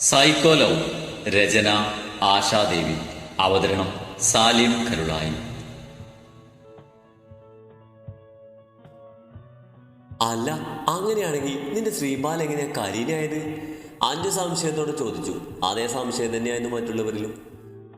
Psycho love രചന ആശാദേവി അവതരണം സാലിം കരുളായി. അല്ല അങ്ങനെയാണെങ്കിൽ നിന്റെ ശ്രീപാൽ എങ്ങനെയാ കരീനായത് അഞ്ച് സംശയത്തോട് ചോദിച്ചു. അതേ സംശയം തന്നെയായിരുന്നു മറ്റുള്ളവരിലും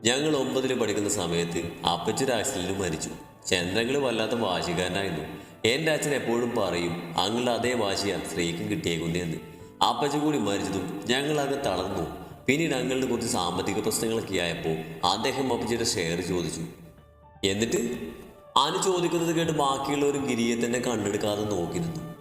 ഞങ്ങൾ ഒമ്പതിൽ പഠിക്കുന്ന സമയത്ത് അപ്പച്ചൊരു ആക്സിഡന്റിൽ മരിച്ചു. ചന്ദ്രങ്ങൾ വല്ലാത്ത വാശിക്കാരനായിരുന്നു. എന്റെ അച്ഛൻ എപ്പോഴും പറയും അങ്ങളുടെ അതേ വാശിയാണ് സ്ത്രീക്കും കിട്ടിയേക്കുന്നതെന്ന് അപ്പച്ച കൂടി മരിച്ചതും ഞങ്ങളാകെ തളർന്നു. പിന്നീട് അങ്ങളുടെ കുറച്ച് സാമ്പത്തിക പ്രശ്നങ്ങളൊക്കെ ആയപ്പോൾ അദ്ദേഹം അപ്പച്ചിയുടെ ഷെയർ ചോദിച്ചു. എന്നിട്ട് അനു ചോദിക്കുന്നത് കേട്ട് ബാക്കിയുള്ളവരും ഗിരിയെ തന്നെ കണ്ടെടുക്കാതെ നോക്കിയിരുന്നു.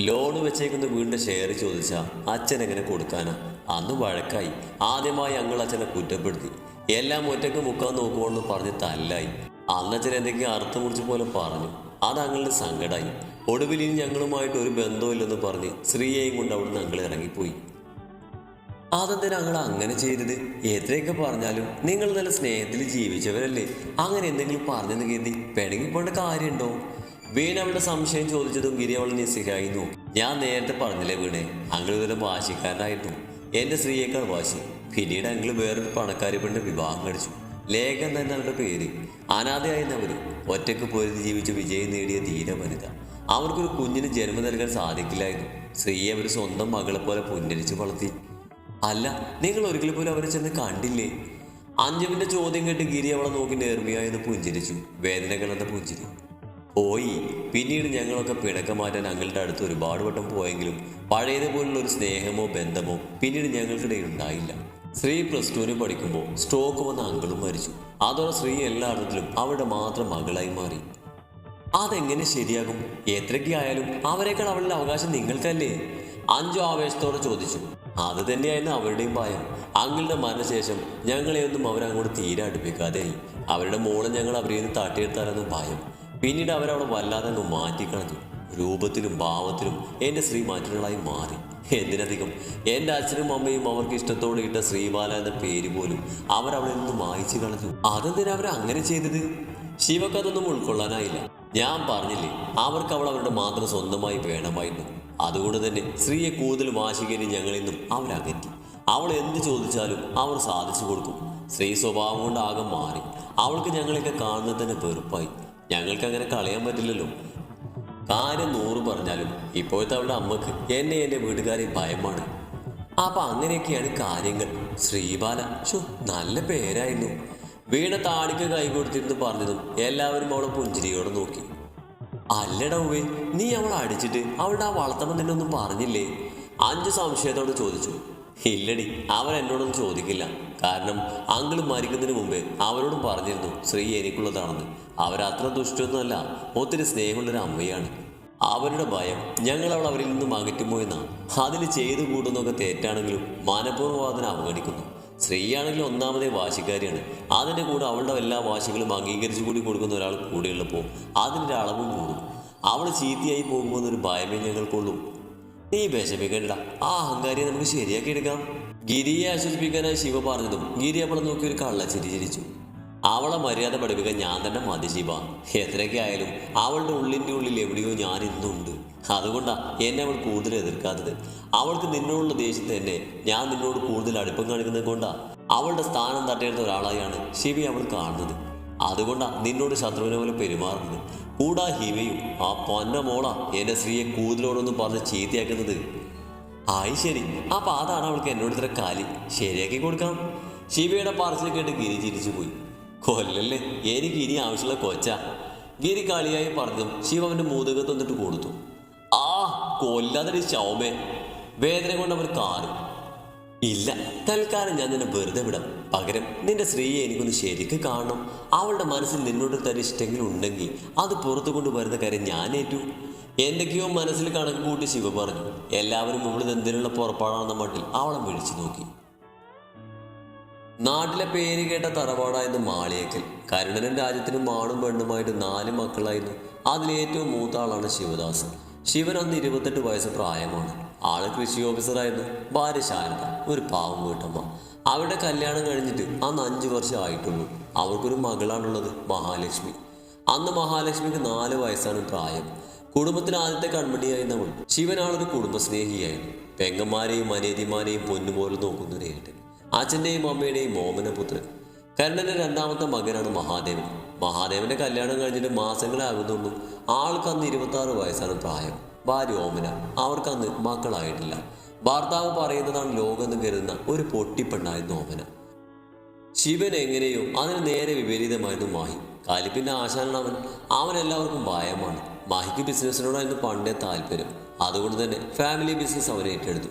ലോൺ വെച്ചേക്കുന്ന വീടിന്റെ ഷെയർ ചോദിച്ച അച്ഛൻ എങ്ങനെ കൊടുക്കാനാ? അന്ന് വഴക്കായി. ആദ്യമായി ഞങ്ങൾ അച്ഛനെ കുറ്റപ്പെടുത്തി. എല്ലാം ഒറ്റയ്ക്ക് മുക്കാൻ നോക്കുവാണെന്ന് പറഞ്ഞ് തല്ലായി. അന്നച്ഛൻ എന്തെങ്കിലും അർത്ഥം കുറിച്ച് പോലെ പറഞ്ഞു. അത് അങ്ങളുടെ സങ്കടമായി ഒടുവിൽ ഇനി ഞങ്ങളുമായിട്ട് ഒരു ബന്ധമില്ലെന്ന് പറഞ്ഞ് ശ്രീയെയും കൊണ്ട് അവിടുന്ന് ഞങ്ങൾ ഇറങ്ങിപ്പോയി. അതെന്തിനാ അങ്ങൾ അങ്ങനെ ചെയ്തത്? എത്രയൊക്കെ പറഞ്ഞാലും നിങ്ങൾ നല്ല സ്നേഹത്തിൽ ജീവിച്ചവരല്ലേ. അങ്ങനെ എന്തെങ്കിലും പറഞ്ഞെന്ന് കരുതി പോണ്ട കാര്യമുണ്ടോ? വീണ അവളുടെ സംശയം ചോദിച്ചതും ഗിരി അവളെ നിസ്സഹായി നോക്കി ഞാൻ നേരത്തെ പറഞ്ഞില്ലേ വീണെ അങ്ങൾ ഇതൊരു വാശിക്കാരനായിരുന്നു. എന്റെ സ്ത്രീയേക്കാൾ വാശി. പിന്നീട് അങ്ങൾ വേറൊരു പണക്കാരി പെണ്ണ് വിവാഹം കഴിച്ചു. ലേഖൻ തന്നെ അവരുടെ പേര്. അനാഥയായിരുന്നവര് ഒറ്റയ്ക്ക് പൊരുതി ജീവിച്ച് വിജയം നേടിയ ധീര വനിത. അവർക്കൊരു കുഞ്ഞിന് ജന്മം നൽകാൻ സാധിക്കില്ലായിരുന്നു സ്ത്രീയെ അവർ സ്വന്തം മകളെ പോലെ പുന്നരിച്ച് വളർത്തി. അല്ല നിങ്ങൾ ഒരിക്കൽ പോലും അവരെ ചെന്ന് കണ്ടില്ലേ? അഞ്ജുവിന്റെ ചോദ്യം കേട്ട് ഗിരി അവളെ നോക്കി നേർമയായെന്ന് പുഞ്ചിരിച്ചു. വേദന കിടന്ന പുഞ്ചിരി. പോയി. പിന്നീട് ഞങ്ങളൊക്കെ പിണക്കം മാറ്റാൻ ഞങ്ങളുടെ അടുത്ത് ഒരുപാട് വട്ടം പോയെങ്കിലും പഴയതുപോലുള്ള ഒരു സ്നേഹമോ ബന്ധമോ പിന്നീട് ഞങ്ങൾക്കിടയിൽ ഉണ്ടായില്ല. ശ്രീ പ്ലസ് ടുവിന് പഠിക്കുമ്പോൾ സ്ട്രോക്ക് വന്ന അങ്കിളും മരിച്ചു. അതോടെ ശ്രീ എല്ലാ അർത്ഥത്തിലും അവരുടെ മാത്രം മകളായി മാറി. അതെങ്ങനെ ശരിയാകും? എത്രയ്ക്ക് ആയാലും അവരെക്കാൾ അവളുടെ അവകാശം നിങ്ങൾക്കല്ലേ? അഞ്ചു ആവേശത്തോടെ ചോദിച്ചു. അത് തന്നെയായിരുന്നു അവരുടെയും ഭയം. അങ്ങളുടെ മരണശേഷം ഞങ്ങളെയൊന്നും അവരങ്ങോട്ട് തീരെ അടുപ്പിക്കാതെയായി അവരുടെ മോളെ ഞങ്ങൾ അവരിൽ നിന്ന് തട്ടിയെടുത്താലെന്ന് ഭയം. പിന്നീട് അവരവിടെ വല്ലാതെ അങ്ങ് മാറ്റിക്കളഞ്ഞു. രൂപത്തിലും ഭാവത്തിലും എന്റെ ശ്രീ മാറ്റങ്ങളായി മാറി. എന്തിനധികം? എന്റെ അച്ഛനും അമ്മയും അവർക്ക് ഇഷ്ടത്തോടെ ഇട്ട ശ്രീബാല എന്ന പേര് പോലും അവരവിടെ നിന്ന് മായിച്ചു കളഞ്ഞു. അതെന്തിനാ അവർ അങ്ങനെ ചെയ്തത്? ശിവക്കതൊന്നും ഉൾക്കൊള്ളാനായില്ല. ഞാൻ പറഞ്ഞില്ലേ അവർക്ക് അവൾ അവരുടെ മാത്രം സ്വന്തമായി വേണമായിരുന്നു. അതുകൊണ്ട് തന്നെ സ്ത്രീയെ കൂടുതൽ ഞങ്ങളിൽ നിന്നും അവരകറ്റി. അവൾ എന്ത് ചോദിച്ചാലും അവർ സാധിച്ചു കൊടുക്കും. സ്ത്രീ സ്വഭാവം കൊണ്ട് ആകെ മാറി. അവൾക്ക് ഞങ്ങളെയൊക്കെ കാണുന്നത് തന്നെ വെറുപ്പായി. ഞങ്ങൾക്ക് അങ്ങനെ കളയാൻ പറ്റില്ലല്ലോ. കാര്യം നൂറ് പറഞ്ഞാലും ഇപ്പോഴത്തെ അവളുടെ അമ്മയ്ക്ക് എന്നെ എന്റെ വീട്ടുകാരെ ഭയമാണ്. അപ്പൊ അങ്ങനെയൊക്കെയാണ് കാര്യങ്ങൾ. ശ്രീബാല ഷോ നല്ല പേരായിരുന്നു. വീണ താടിക്ക് കൈ കൊടുത്തിരുന്നു പറഞ്ഞതും എല്ലാവരും അവളെ പുഞ്ചിരിയോടെ നോക്കി. അല്ലട ഉവേ നീ അവളെ അടിച്ചിട്ട് അവളുടെ ആ വളർത്തണം ഒന്നും പറഞ്ഞില്ലേ? അഞ്ച് സംശയത്തോട് ചോദിച്ചു. ഇല്ലടി അവൻ എന്നോടൊന്നും ചോദിക്കില്ല. കാരണം അങ്കിൾ മരിക്കുന്നതിന് മുമ്പേ അവരോടും പറഞ്ഞിരുന്നു സ്ത്രീ എനിക്കുള്ളതാണെന്ന്. അവരത്ര ദുഷ്ടൊന്നുമല്ല ഒത്തിരി സ്നേഹമുള്ളൊരു അമ്മയാണ്. അവരുടെ ഭയം ഞങ്ങൾ അവൾ അവരിൽ നിന്നും അകറ്റുമോ എന്നാണ് അതിൽ ചെയ്തു കൂടുന്നൊക്കെ തെറ്റാണെങ്കിലും മനഃപൂർവം അവഗണിക്കുന്നു. സ്ത്രീയാണെങ്കിൽ ഒന്നാമതേ വാശിക്കാരിയാണ്. അതിന്റെ കൂടെ അവളുടെ എല്ലാ വാശികളും അംഗീകരിച്ചു കൂടി കൊടുക്കുന്ന ഒരാൾ കൂടെയുള്ളപ്പോൾ അതിന്റെ അളവും കൂടും. അവൾ ചീത്തയായി പോകുമ്പോൾ എന്നൊരു ഭയമേ ഞങ്ങൾക്കുള്ളൂ. നീ വിഷമിക്കണ്ട. ആ അഹങ്കാരിയെ നമുക്ക് ശരിയാക്കി എടുക്കാം. ഗിരിയെ ആശ്വസിപ്പിക്കാനായി ശിവ പറഞ്ഞതും ഗിരി അവളെ നോക്കി ഒരു കള്ളച്ചിരി ചിരിച്ചു. അവളെ മര്യാദ പഠിപ്പിക്കാൻ ഞാൻ തന്നെ മതി ശിവ. എത്രയൊക്കെ ആയാലും അവളുടെ ഉള്ളിന്റെ ഉള്ളിൽ എവിടെയോ ഞാൻ ഇന്നുണ്ട്. അതുകൊണ്ടാ എന്നെ അവൾ കൂടുതൽ എതിർക്കാത്തത്. അവൾക്ക് നിന്നോടുള്ള ദേഷ്യത്തെ തന്നെ ഞാൻ നിന്നോട് കൂടുതൽ അടുപ്പം കാണിക്കുന്നത് കൊണ്ടാ അവളുടെ സ്ഥാനം തട്ടിയെടുത്ത ഒരാളായാണ് ശിവി അവൾ കാണുന്നത്. അതുകൊണ്ടാ നിന്നോട് ശത്രുവിനെ പോലെ പെരുമാറുന്നത്. കൂടാ ഹിമയും ആ പൊന്ന മോള എന്റെ സ്ത്രീയെ കൂടുതലോടൊന്നും പറഞ്ഞ് ചീത്തയാക്കുന്നത്. ആയി ശരി. അപ്പൊ അതാണ് അവൾക്ക് എന്നോട് ഇത്ര കാലി. ശരിയാക്കി കൊടുക്കാം ശിവയുടെ പറച്ചിൽ കേട്ട് ഗിരി ചിരിച്ചു പോയി. കൊല്ലല്ലേ എനിക്ക് ഇനി ആവശ്യമുള്ള കൊച്ച. ഗിരി കളിയായി പറഞ്ഞതും ശിവ അവന്റെ മൂതകത്ത് വന്നിട്ട് കൊടുത്തു. ആ കൊല്ലാതെ ശവമേ വേദന കൊണ്ട് അവർ കാറും ഇല്ല. തൽക്കാലം ഞാൻ നിന്നെ വെറുതെ വിടാം. പകരം നിന്റെ സ്ത്രീയെ എനിക്കൊന്ന് ശരിക്ക് കാണണം. അവളുടെ മനസ്സിൽ നിന്നോട് തന്നെ ഇഷ്ടമെങ്കിലും ഉണ്ടെങ്കിൽ അത് പുറത്തു കൊണ്ടുവരുന്ന കാര്യം ഞാൻ ഏറ്റു. എന്തൊക്കെയോ മനസ്സിൽ കണക്ക് കൂട്ടി ശിവ പറഞ്ഞു. എല്ലാവരും ഇവിടെ എന്തിനുള്ള പുറപ്പാടാണെന്ന മട്ടിൽ അവളെ വിളിച്ചു നോക്കി. നാട്ടിലെ പേര് കേട്ട തറവാടായിരുന്നു മാളിയേക്കൽ. കരുണനും രാജ്യത്തിനും മാണും പെണ്ണുമായിട്ട് നാല് മക്കളായിരുന്നു. അതിലേറ്റവും മൂത്ത ആളാണ് ശിവദാസ്. ശിവൻ അന്ന് ഇരുപത്തെട്ട് വയസ്സ് പ്രായമാണ്. ആൾ കൃഷി ഓഫീസറായിരുന്നു. ഭാര്യ ശാരദ ഒരു പാവം വീട്ടമ്മ. അവരുടെ കല്യാണം കഴിഞ്ഞിട്ട് അന്ന് അഞ്ചു വർഷം ആയിട്ടുള്ളൂ അവർക്കൊരു മകളാണുള്ളത് മഹാലക്ഷ്മി. അന്ന് മഹാലക്ഷ്മിക്ക് നാല് വയസ്സാണ് പ്രായം. കുടുംബത്തിന് ആദ്യത്തെ കൺമണിയായിരുന്നവൾ ശിവനാളൊരു കുടുംബസ്നേഹിയായിരുന്നു. പെങ്ങന്മാരെയും അനേതിമാരെയും പൊന്നുപോലെ നോക്കുന്ന ഒരു ഏട്ടൻ. അച്ഛന്റെയും അമ്മയുടെയും മോമനപുത്രൻ കരുണന്റെ രണ്ടാമത്തെ മകനാണ് മഹാദേവൻ. മഹാദേവന്റെ കല്യാണം കഴിഞ്ഞിട്ട് മാസങ്ങളാകുന്നുള്ളൂ. ആൾക്ക് അന്ന് ഇരുപത്തി വയസ്സാണ് പ്രായം. ഭാര്യ ഓമന അവർക്കന്ന് മക്കളായിട്ടില്ല. ഭർത്താവ് പറയുന്നതാണ് ലോകമെന്ന് കരുതുന്ന ഒരു പൊട്ടിപ്പെണ്ണായിരുന്നു ഓമന. ശിവൻ എങ്ങനെയോ അതിന് നേരെ വിപരീതമായിരുന്നു മാഹി. കാലിപ്പിന്റെ ആശാനാണ് അവൻ. അവൻ എല്ലാവർക്കും ഭയമാണ്. മാഹിക്ക് ബിസിനസ്സിനോടായിരുന്നു പണ്ടേ താല്പര്യം. അതുകൊണ്ട് തന്നെ ഫാമിലി ബിസിനസ് അവൻ ഏറ്റെടുത്തു.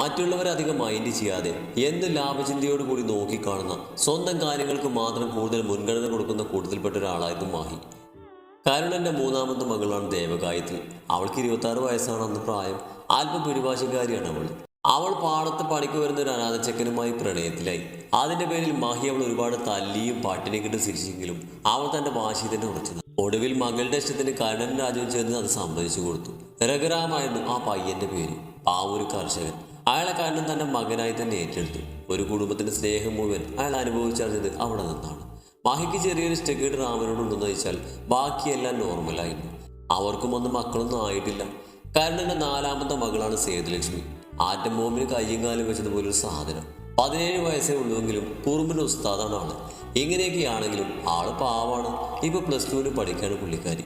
മറ്റുള്ളവരെ അധികം മൈൻഡ് ചെയ്യാതെ എന്ത് ലാഭചിന്തയോട് കൂടി നോക്കിക്കാണുന്ന സ്വന്തം കാര്യങ്ങൾക്ക് മാത്രം കൂടുതൽ മുൻഗണന കൊടുക്കുന്ന കൂട്ടത്തിൽപ്പെട്ട ഒരാളായിരുന്നു മാഹി. കരുണന്റെ മൂന്നാമത്തെ മകളാണ് ദേവഗായത്രി അവൾക്ക് ഇരുപത്തി ആറ് വയസ്സാണ് അന്ന് പ്രായം. അല്പം പിടിഭാഷക്കാരിയാണ് അവൾ. അവൾ പാടത്ത് പണിക്ക് വരുന്ന ഒരു അനാഥച്ചക്കനുമായി പ്രണയത്തിലായി. അതിന്റെ പേരിൽ മാഹി അവൾ ഒരുപാട് തല്ലിയും പാട്ടിനെ കിട്ടി ശിക്ഷിച്ചെങ്കിലും അവൾ തന്റെ വാശി തന്നെ ഉറച്ചു. ഒടുവിൽ മകളുടെ ഇഷ്ടത്തിന് കരുണൻ രാജവും ചേർന്ന് അത് സമ്മതിച്ചു കൊടുത്തു. രഘുരാമായിരുന്നു ആ പയ്യന്റെ പേര്. ഒരു കർഷകൻ. അയാളെ കാരണം തന്റെ മകനായി തന്നെ ഏറ്റെടുത്തു. ഒരു കുടുംബത്തിന്റെ സ്നേഹം മുഴുവൻ അയാൾ അനുഭവിച്ചറിഞ്ഞത് അവിടെ നിന്നാണ്. മാഹിക്ക് ചെറിയൊരു സ്റ്റെക്കേഡ് രാമനോടുണ്ടെന്ന് വെച്ചാൽ ബാക്കിയെല്ലാം നോർമലായിരുന്നു അവർക്കും ഒന്നും മക്കളൊന്നും ആയിട്ടില്ല. കാരണം എന്റെ നാലാമത്തെ മകളാണ് സേതുലക്ഷ്മി. ആറ്റമ്മോമിന് കയ്യും കാലും വെച്ചതുപോലെ ഒരു സാധനം. പതിനേഴ് വയസ്സേ ഉള്ളുവെങ്കിലും കുറുമ്പിന്റെ ഉസ്താദാണ് ആൾ. ഇങ്ങനെയൊക്കെയാണെങ്കിലും ആൾ പാവാണ്. ഇപ്പൊ പ്ലസ് ടുവിന് പഠിക്കാണ് പുള്ളിക്കാരി.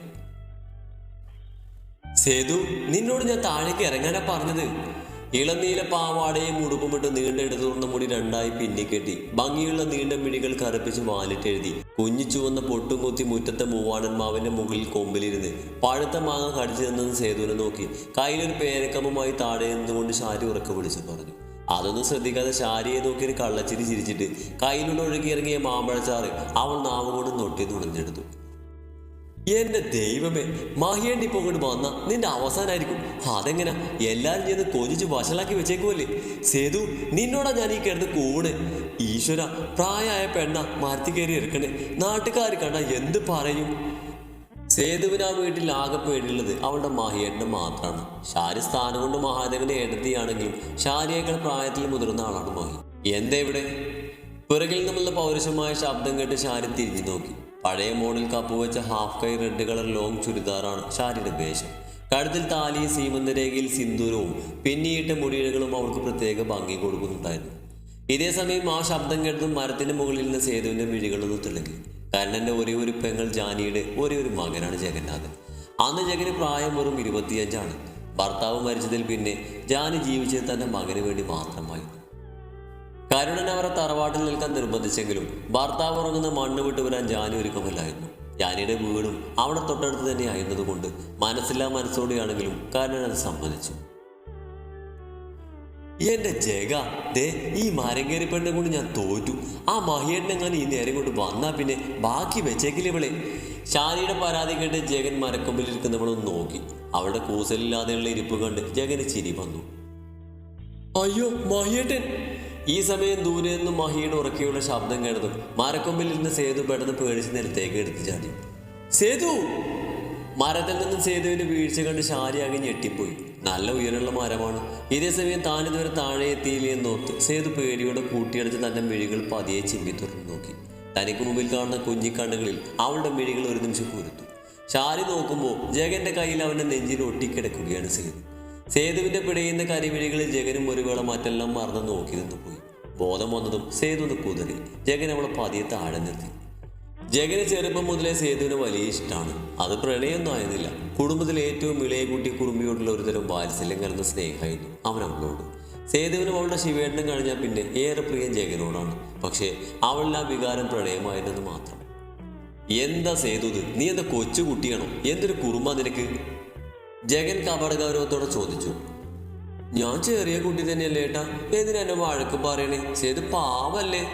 സേതു നിന്നോട് ഞാൻ താഴേക്ക് ഇറങ്ങാനാ പറഞ്ഞത്? ഇളനീല പാവാടയും ഉടുപ്പുമിട്ട് നീണ്ട ഇടതുറന്ന മുടി രണ്ടായി പിന്നിക്കെട്ടി. ഭംഗിയുള്ള നീണ്ട മിഴികൾ കറുപ്പിച്ച് വാലിട്ടെഴുതി. കുഞ്ഞു ചുവന്ന പൊട്ടും കുത്തി മുറ്റത്തെ മൂവാണൻ മാവിന്റെ മുകളിൽ കൊമ്പിലിരുന്ന് പഴുത്ത മാങ്ങ കടിച്ചു തന്നെന്ന് സേതുവിനെ നോക്കി കയ്യിലൊരു പേരക്കമ്പുമായി താഴെ നിന്നുകൊണ്ട് ശാരി ഉറക്കെ വിളിച്ചു പറഞ്ഞു. അതൊന്നും ശ്രദ്ധിക്കാതെ ശാരിയെ നോക്കി ഒരു കള്ളച്ചിരി ചിരിച്ചിട്ട് കയ്യിലൂടെ ഒഴുകിയിറങ്ങിയ മാമ്പഴച്ചാറ് അവൾ നാവ് കൊണ്ട് നൊട്ടി നുണഞ്ഞെടുത്തു. എന്റെ ദൈവമേ മാഹിയണ്ടി പോകണ്ട് വന്ന നിന്റെ അവസാനായിരിക്കും. അതെങ്ങനെ? എല്ലാരും ചെന്ന് കൊഞ്ചിച്ച് വഷളാക്കി വെച്ചേക്കുമല്ലേ സേതു നിന്നോടാ ഞാൻ ഈ കിടന്ന് കൂണ് ഈശ്വര പ്രായമായ പെണ്ണ മരത്തി കയറി എടുക്കണേ നാട്ടുകാർ കണ്ട എന്ത് പറയും? സേതുവിന് വീട്ടിൽ ആകെ പേടിയുള്ളത് അവളുടെ മാഹിയേട്ടന് മാത്രമാണ് ഷാരി സ്ഥാനം കൊണ്ട് മഹാദേവന്റെ ഏടത്തിയാണെങ്കിലും ഷാരിയേക്കാൾ പ്രായത്തിൽ മുതിർന്ന ആളാണ് മാഹി. എന്താ ഇവിടെ? പിറകിൽ നിന്നുള്ള പൗരുഷമായ ശബ്ദം കേട്ട് ഷാരി തിരിഞ്ഞു നോക്കി. പഴയ മോഡൽ കപ്പ് വെച്ച ഹാഫ് കൈ റെഡ് കളർ ലോങ് ചുരിദാറാണ് ഷാരിയുടെ വേഷം. കഴുത്തിൽ താലി സീമന്തരേഖയിൽ സിന്ദൂരവും പിന്നിയിട്ട മുടിയിഴകളും അവൾക്ക് പ്രത്യേക ഭംഗി കൊടുക്കുന്നുണ്ടായിരുന്നു. ഇതേ സമയം ആ ശബ്ദം കേട്ടതും മരത്തിന്റെ മുകളിൽ നിന്ന് സേതുവിന്റെ മിഴികളൊന്ന് തിളങ്ങി കണ്ണന്റെ ഒരേ ഒരു പെങ്ങൾ ജാനിയുടെ ഒരേ ഒരു മകനാണ് ജഗന്നാഥൻ. അന്ന് ജഗന് പ്രായം വെറും ഇരുപത്തിയഞ്ചാണ്. ഭർത്താവ് മരിച്ചതിൽ പിന്നെ ജാനി ജീവിച്ചത് തന്റെ മകന് വേണ്ടി മാത്രമായിരുന്നു കരുണൻ അവരെ തറവാട്ടിൽ നിൽക്കാൻ നിർബന്ധിച്ചെങ്കിലും ഭർത്താവ് ഉറങ്ങുന്ന മണ്ണ് വിട്ടു വരാൻ ജാനി ഒരുക്കമല്ലായിരുന്നു ജാനിയുടെ വീടും അവിടെ തൊട്ടടുത്ത് തന്നെ ആയിരുന്നതുകൊണ്ട് മനസ്സില്ലാ മനസ്സോടെയാണെങ്കിലും കരുണൻ അത് സമ്മതിച്ചു. എന്റെ ജഗ ദേ ഈ മാരങ്ങേരി കയറി പെണ്ണെ കൊണ്ട് ഞാൻ തോറ്റു. ആ മഹിയേട്ടനെങ്ങാനും ഈ നേരം കൊണ്ട് വന്നാ പിന്നെ ബാക്കി വെച്ചേക്കില്ല ഇവളെ? ഷാനിയുടെ പരാതി കേട്ട് ജഗൻ മരക്കൊമ്പിൽ ഇരിക്കുന്നവളൊന്ന് നോക്കി. അവളുടെ കൂസലില്ലാതെയുള്ള ഇരിപ്പ് കണ്ട് ജഗന് ചിരി വന്നു. അയ്യോ മഹിയേട്ടൻ ഈ സമയം ദൂരെ നിന്നും മഹിയുടെ ഉറക്കെയുള്ള ശബ്ദം കേട്ടതും മരക്കൊമ്പിൽ ഇരുന്ന് സേതു പെട്ടെന്ന് പേടിച്ച് നിലത്തേക്ക് എടുത്തു ചാടി. സേതു! മരത്തിൽ നിന്നും സേതുവിന്റെ വീഴ്ച കണ്ട് ശാരിയാകെ ഞെട്ടിപ്പോയി. നല്ല ഉയരമുള്ള മരമാണ്. ഇതേ സമയം താൻ ഇതുവരെ താഴെ എത്തിയില്ലേ എന്നോർത്ത് സേതു പേടിയോടെ കൂട്ടിയടച്ച് തന്റെ മിഴികൾ പതിയെ ചിമ്മി തുറന്നു നോക്കി. തനിക്ക് മുമ്പിൽ കാണുന്ന കുഞ്ഞിക്കണ്ണുകളിൽ അവളുടെ മിഴികൾ ഒരു നിമിഷം കുരുത്തു. ശാരി നോക്കുമ്പോൾ ജഗന്റെ കയ്യിൽ അവന്റെ നെഞ്ചിൽ ഒട്ടിക്കിടക്കുകയാണ് സേതു. സേതുവിന്റെ പിടയുന്ന കരിമിഴികളിൽ ജഗനും ഒരു മറ്റെല്ലാം മറന്ന് നോക്കി നിന്നു പോയി ബോധം വന്നതും സേതു ഒന്ന് കുതിറി ജഗൻ അവളെ പതിയെ താഴെ നിർത്തി. ജഗന് ചെറുപ്പം മുതലേ സേതുവിന് വലിയ ഇഷ്ടമാണ് അത് പ്രണയമൊന്നും ആയിരുന്നില്ല. കുടുംബത്തിലെ ഏറ്റവും ഇളയ കുട്ടി കുറുമ്പിയോടുള്ള ഒരുതരം വാത്സല്യം കലർന്ന സ്നേഹമായിരുന്നു അവൻ അവളോട്. സേതുവിനും അവളുടെ ശിവേട്ടനും കഴിഞ്ഞാൽ പിന്നെ ഏറെ പ്രിയം ജഗനോടാണ്. പക്ഷേ അവളുടെ ആ വികാരം പ്രണയമായിരുന്നെന്ന് മാത്രം. എന്താ സേതു ഇത്? നീ എന്താ കൊച്ചു കുട്ടിയാണോ എന്തൊരു കുറുമ്പ നിനക്ക്? ജഗൻ കപടഗൗരവത്തോടെ ചോദിച്ചു. ഞാൻ ചെറിയ കുട്ടി തന്നെയല്ലേ ഏട്ടാ. എന്തിനാ എന്നെ വഴക്ക് പറയണേ? ചെയ്ത് പാവല്ലേ.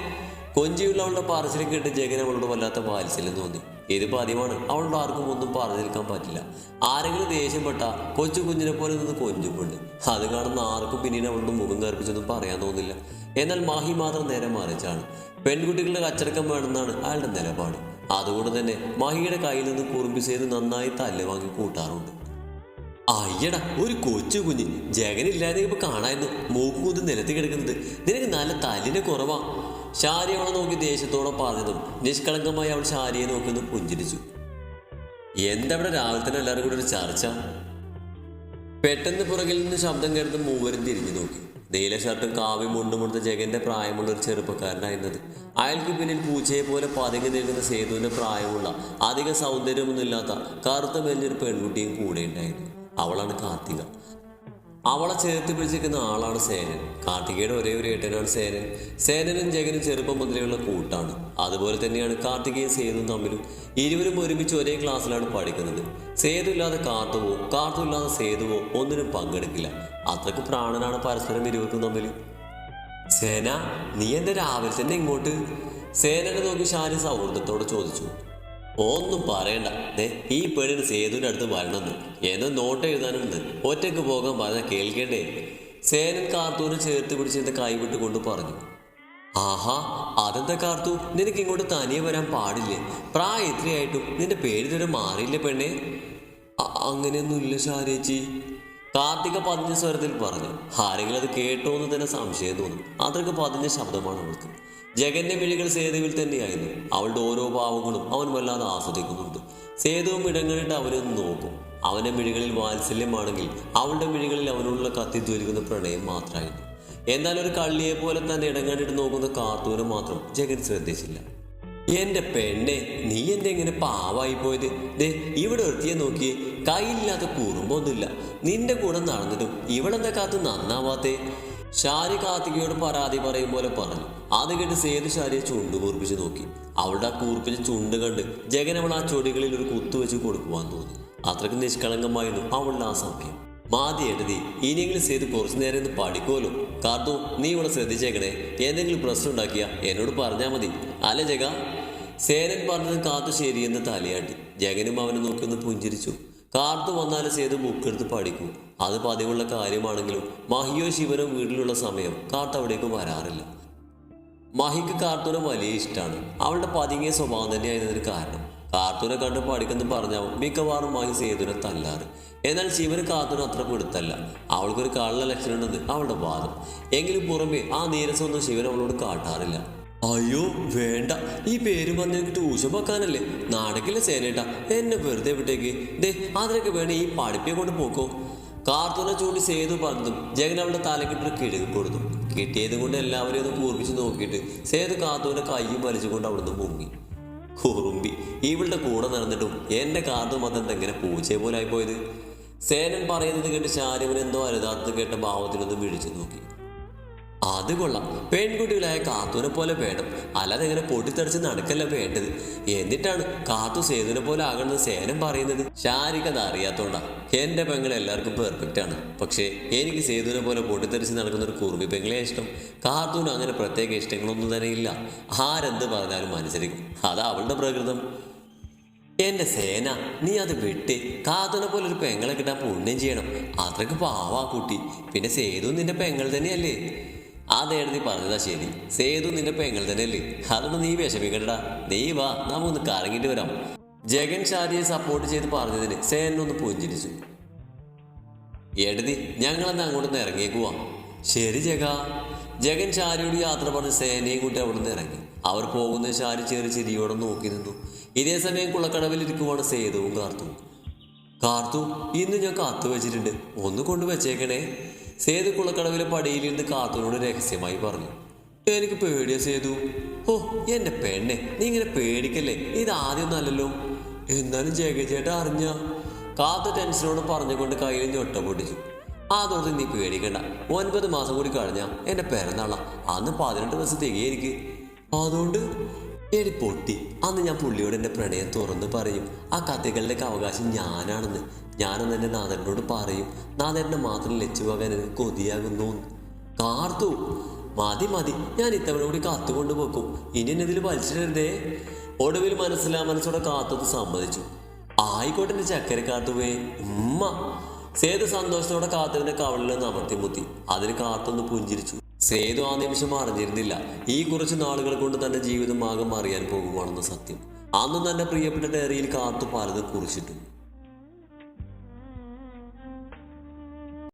കൊഞ്ചിയുള്ള അവളുടെ പറച്ചിലും കേട്ട് ജഗൻ അവളോട് വല്ലാത്ത വാത്സല്യം തോന്നി. ഇത് പതിവാണ്. അവളോട് ആർക്കും ഒന്നും പറഞ്ഞു നിൽക്കാൻ പറ്റില്ല. ആരെങ്കിലും ദേഷ്യപ്പെട്ട കൊച്ചു കുഞ്ഞിനെ പോലെ നിന്ന് കൊഞ്ചുമുണ്ട് അത് കാണുന്ന ആർക്കും പിന്നീട് അവളുടെ മുഖം കറുപ്പിച്ചൊന്നും പറയാൻ തോന്നില്ല. എന്നാൽ മാഹി മാത്രം നേരെ മറിച്ചാണ്. പെൺകുട്ടികളുടെ കച്ചടക്കം വേണമെന്നാണ് അയാളുടെ നിലപാട്. അതുകൊണ്ട് തന്നെ മാഹിയുടെ കയ്യിൽ നിന്ന് കുറുമ്പി ചെയ്ത് നന്നായി തല്ല് വാങ്ങി കൂട്ടാറുണ്ട്. അയ്യടാ ഒരു കൊച്ചു കുഞ്ഞ്. ജഗനില്ലാതെ ഇപ്പൊ കാണായിരുന്നു. മൂക്ക് കൂത്ത് നിലത്ത് കിടക്കുന്നത്. നിനക്ക് നല്ല തല്ലിനെ കുറവാ. ഷാരി അവളെ നോക്കി ദേഷ്യത്തോടെ പറഞ്ഞതും നിഷ്കളങ്കമായി അവൾ ശാരിയെ നോക്കി പുഞ്ചിരിച്ചു. എന്തവിടെ രാവിലെ തന്നെ എല്ലാവരും കൂടെ ഒരു ചർച്ച? പെട്ടെന്ന് പുറകിൽ നിന്ന് ശബ്ദം കേട്ട് മൂവരും തിരിഞ്ഞു നോക്കി. നീല ഷർട്ടും കാവ്യം മുണ്ടും കൊടുത്ത ജഗന്റെ പ്രായമുള്ള ഒരു ചെറുപ്പക്കാരനായിരുന്നത് അയാൾക്ക് പിന്നിൽ പൂച്ചയെ പോലെ പതുങ്ങി നിൽക്കുന്ന സേതുവിന്റെ പ്രായമുള്ള അധിക സൗന്ദര്യമൊന്നുമില്ലാത്ത കറുത്ത മെലിഞ്ഞൊരു പെൺകുട്ടിയും കൂടെ ഉണ്ടായിരുന്നു. അവളാണ് കാർത്തിക. അവളെ ചേർത്ത് പിടിച്ചിരിക്കുന്ന ആളാണ് സേനൻ. കാർത്തികയുടെ ഒരേ ഒരു ഏട്ടനാണ് സേനൻ. സേനനും ജഗനും ചെറുപ്പം മുതലെയുള്ള കൂട്ടാണ്. അതുപോലെ തന്നെയാണ് കാർത്തികയും സേതും തമ്മിലും ഇരുവരും ഒരുമിച്ച് ഒരേ ക്ലാസ്സിലാണ് പഠിക്കുന്നത്. സേതു ഇല്ലാതെ കാർത്തുവോ കാർത്തു ഇല്ലാതെ സേതുവോ ഒന്നിനും പങ്കെടുക്കില്ല. അത്രയ്ക്ക് പ്രാണനാണ് പരസ്പരം ഇരുവർക്കും തമ്മിൽ സേന നീ എന്താ രാവിലെ തന്നെ ഇങ്ങോട്ട്? സേനനെ നോക്കി ഷാരി സൗഹൃദത്തോട് ചോദിച്ചു. ഒന്നും പറയണ്ട. ദേ ഈ പെണ്ണിന് സേതുവിന്റെ അടുത്ത് വരണമെന്ന്. എന്നും നോട്ട് എഴുതാനുണ്ട്. ഒറ്റയ്ക്ക് പോകാൻ പറഞ്ഞ കേൾക്കേണ്ടേ? സേനൻ കാർത്തൂനെ ചേർത്ത് പിടിച്ച് എന്റെ കൈവിട്ട് കൊണ്ട് പറഞ്ഞു. ആഹാ അതെന്താ കാർത്തു? നിനക്ക് ഇങ്ങോട്ട് തനിയെ വരാൻ പാടില്ലേ? പ്രായം എത്രയായിട്ടും നിന്റെ പേര് തരം മാറിയില്ലേ പെണ്ണേ? അങ്ങനെയൊന്നുമില്ല ഷാരേച്ചി കാർത്തിക പതിഞ്ഞ സ്വരത്തിൽ പറഞ്ഞു ആരെങ്കിലും അത് കേട്ടോ എന്ന് തന്നെ സംശയം തോന്നും. അത്രയ്ക്ക് പതിഞ്ഞ ശബ്ദമാണ് അവൾക്ക്. ജഗന്റെ മിഴികൾ സേതുവിൽ തന്നെയായിരുന്നു. അവളുടെ ഓരോ ഭാവങ്ങളും അവൻ വല്ലാതെ ആസ്വദിക്കുന്നുണ്ട്. സേതുവും ഇടങ്ങളിട്ട് അവരൊന്ന് നോക്കും. അവന്റെ മിഴികളിൽ വാത്സല്യമാണെങ്കിൽ അവളുടെ മിഴികളിൽ അവനോടുള്ള കത്തിജ്വലിക്കുന്ന പ്രണയം മാത്രമായിരുന്നു. എന്നാൽ ഒരു കള്ളിയെ പോലെ തന്നെ ഇടങ്ങാനിട്ട് നോക്കുന്ന കാർത്തൂനെ മാത്രം ജഗൻ ശ്രദ്ധിച്ചില്ല. എന്റെ പെണ്ണെ നീ എന്റെ ഇങ്ങനെ പാവായി പോയത്. ദേ ഇവിടെ ഒരുത്തിയെ നോക്കി കയ്യില്ലാത്ത കുറുമ്പൊന്നുമില്ല. നിന്റെ കൂടെ നടന്നിട്ടും ഇവളെന്താ കാത്ത് നന്നാവാത്തേ? ഷാരി കാർത്തികയോട് പരാതി പറയും പോലെ പറഞ്ഞു. അത് കേട്ട് സേതു ഷാരിയെ ചുണ്ട് കൂർപ്പിച്ച് നോക്കി. അവളുടെ ആ കൂർപ്പിച്ച് ചുണ്ട് കണ്ട് ജഗൻ അവൾ ആ ചൊടികളിൽ ഒരു കുത്തു വെച്ച് കൊടുക്കുവാൻ തോന്നി. അത്രയ്ക്ക് നിഷ്കളങ്കമായിരുന്നു അവളുടെ ആ സമയം മാതി എഴുതി ഇനിയെങ്കിലും ചെയ്ത് കുറച്ചു നേരം ഒന്ന് പഠിക്കുമല്ലോ. കാർത്തു നീ ഇവിടെ ശ്രദ്ധിച്ചേക്കണേ. എന്തെങ്കിലും പ്രശ്നം ഉണ്ടാക്കിയ എന്നോട് പറഞ്ഞാൽ മതി. അല്ല ജഗ. സേനൻ പറഞ്ഞത് കാത്തു ശരിയെന്ന് തലയാട്ടി. ജഗനും അവനെ നോക്കി ഒന്ന് പുഞ്ചിരിച്ചു. കാർത്തു വന്നാലും ചെയ്ത് ബുക്കെടുത്ത് പഠിക്കും. അത് പതിവുള്ള കാര്യമാണെങ്കിലും മഹിയോ ശിവനോ വീട്ടിലുള്ള സമയം കാർത്ത് അവിടേക്ക് വരാറില്ല. മഹിക്ക് കാർട്ടൂനെ വലിയ ഇഷ്ടമാണ് അവളുടെ പതിങ്ങിയ സ്വഭാവം തന്നെയായിരുന്നതിന് കാരണം. കാർട്ടൂനെ കണ്ട് പഠിക്കുന്നു പറഞ്ഞാവും മിക്കവാറും വാങ്ങി സേതുവിനെ തല്ലാറ്. എന്നാൽ ശിവന് കാത്തൂന് അത്ര പിടുത്തല്ല. അവൾക്കൊരു കള്ള ലക്ഷണം ഉണ്ടെന്ന് അവളുടെ വാദം. എങ്കിലും പുറമെ ആ നീരസമൊന്നും ശിവൻ അവളോട് കാട്ടാറില്ല. അയ്യോ വേണ്ട. ഈ പേര് പറഞ്ഞ ട്യൂഷൻ വെക്കാനല്ലേ? നാടകില്ല സേനേട്ടാ. എന്നെ വെറുതെ വിട്ടേക്ക്. ദേ അതിനൊക്കെ വേണേ ഈ പഠിപ്പിയെ കൊണ്ട് പോക്കോ. കാർത്തൂനെ ചൂണ്ടി സേതു പറഞ്ഞതും ജഗൻ അവളുടെ തലക്കിട്ടൊരു കിഴക്ക് കൊടുത്തു. കിട്ടിയത് കൊണ്ട് എല്ലാവരെയും ഒന്ന് കൂർപ്പിച്ച് നോക്കിയിട്ട് സേതു കാർത്തൂനെ കൈയും വലിച്ചുകൊണ്ട് അവിടുന്ന് മുങ്ങി. കുറുമ്പി. ഇവളുടെ കൂടെ നടന്നിട്ടും എന്റെ കാർത്തും അതെന്താ ഇങ്ങനെ പൂച്ചയെ പോലെ ആയിപ്പോയത്? സേനൻ പറയുന്നത് കേട്ട് ശാരിവൻ എന്തോ അരുതാത്തത് കേട്ട ഭാവത്തിലൊന്നും വിളിച്ചു നോക്കി. അത് കൊള്ളാം. പെൺകുട്ടികളായ കാത്തൂനെ പോലെ വേണം. അല്ലാതെ ഇങ്ങനെ പൊട്ടിത്തെറിച്ച് നടക്കല്ല വേണ്ടത്? എന്നിട്ടാണ് കാത്തു സേതുവിനെ പോലെ ആകണമെന്ന് സേനം പറയുന്നത്. ശാരിക്ക് അത് അറിയാത്തോണ്ടാ. എന്റെ പെങ്ങൾ എല്ലാവർക്കും പെർഫെക്റ്റ് ആണ്. പക്ഷേ എനിക്ക് സേതുവിനെ പോലെ പൊട്ടിത്തെറിച്ച് നടക്കുന്ന ഒരു കുറുമ്പി പെങ്ങളെ ഇഷ്ടം. കാർത്തൂന് അങ്ങനെ പ്രത്യേക ഇഷ്ടങ്ങളൊന്നും തന്നെ ഇല്ല. ആരെന്ത് പറഞ്ഞാലും അനുസരിക്കും. അതാ അവളുടെ പ്രകൃതം. എന്റെ സേന നീ അത് വിട്ട്. കാതുനെ പോലെ ഒരു പെങ്ങളെ കിട്ടാൻ പുണ്യം ചെയ്യണം. അത്രയ്ക്ക് പാവാ കുട്ടി. പിന്നെ സേതു നിന്റെ പെങ്ങൾ തന്നെയല്ലേ? അതെഴുതി പറഞ്ഞതാ ശരി. സേതു നിന്റെ പെങ്ങൾ തന്നെയല്ലേ? അതൊന്നും നീ വിഷമിക്കണ്ടടാ നീ വാ നമുക്കൊന്ന് കറങ്ങിട്ട് വരാം. ജഗൻ ഷാരിയെ സപ്പോർട്ട് ചെയ്ത് പറഞ്ഞതിന് സേനൊന്ന് പുഞ്ചിരിച്ചു. എഴുതി ഞങ്ങളെന്ന് അങ്ങോട്ട് ഇറങ്ങിയേക്കുവാ ശരി ജഗ. ജഗൻ ഷാരിയോട് യാത്ര പറഞ്ഞ് സേനയും കൂട്ടി അവിടെ നിന്ന് ഇറങ്ങി. അവർ പോകുന്ന ഷാരി ചെറിയ ചിരിയോടെ നോക്കി നിന്നു. ഇതേ സമയം കുളക്കടവിൽ ഇരിക്കുവാണ് സേതുവും കാർത്തു. കാർത്തു ഇന്ന് ഞാൻ കാത്തു വെച്ചിട്ടുണ്ട്. ഒന്ന് കൊണ്ട് വെച്ചേക്കണേ. സേതു കുളക്കടവിലെ പടിയിലിരുന്ന് കാത്തുനോട് രഹസ്യമായി പറഞ്ഞു. എനിക്ക് പേടിയാ സേതു. ഓ എന്റെ പെണ്ണെ. നീ ഇങ്ങനെ പേടിക്കല്ലേ? ഇത് ആദ്യമൊന്നല്ലല്ലോ എന്നാലും ചേട്ട അറിഞ്ഞ? കാത്തു ടെൻഷനോട് പറഞ്ഞുകൊണ്ട് കയ്യിൽ ഞൊട്ട പൊട്ടിച്ചു. അതോർത്ത് നീ പേടിക്കണ്ട. ഒൻപത് മാസം കൂടി കഴിഞ്ഞ എന്റെ പിറന്നാളാ. അന്ന് പതിനെട്ട് ദിവസം തികയായിരിക്കും അതുകൊണ്ട്? എടി പൊട്ടി അന്ന് ഞാൻ പുള്ളിയോട് എന്റെ പ്രണയം തുറന്ന് പറയും. ആ കഥകളുടെയൊക്കെ അവകാശം ഞാനാണെന്ന്. ഞാനെന്ന് എന്റെ നാഥനോട് പറയും നാഥനെ മാത്രം ലച്ചു പോകാൻ എനിക്ക് കൊതിയാകുന്നു. കാർത്തു മതി മതി ഞാൻ ഇത്തവണ കൂടി കാത്തുകൊണ്ട് പോക്കും ഇനി എന്നെ ഇതിൽ വലിച്ചിടരുതേ. ഒടുവിൽ മനസ്സിലാ മനസ്സോടെ കാത്തത് സമ്മതിച്ചു. ആയിക്കോട്ടെ എന്റെ ചക്കര കാത്തുവേ ഉമ്മ. സേതു സന്തോഷത്തോടെ കാത്തുവിന്റെ കവളിൽ നമർത്തി മുത്തി. അതിന് കാത്തൊന്ന് പുഞ്ചിരിച്ചു. സേതു ആ നിമിഷം അറിഞ്ഞിരുന്നില്ല. ഈ കുറച്ച് നാളുകൾ കൊണ്ട് തന്റെ ജീവിതം ആകെ മാറിയാൻ പോകുവാണെന്ന സത്യം. അന്ന് തന്റെ പ്രിയപ്പെട്ട ഡയറിയിൽ കാത്തു പലതും കുറിച്ചിട്ടു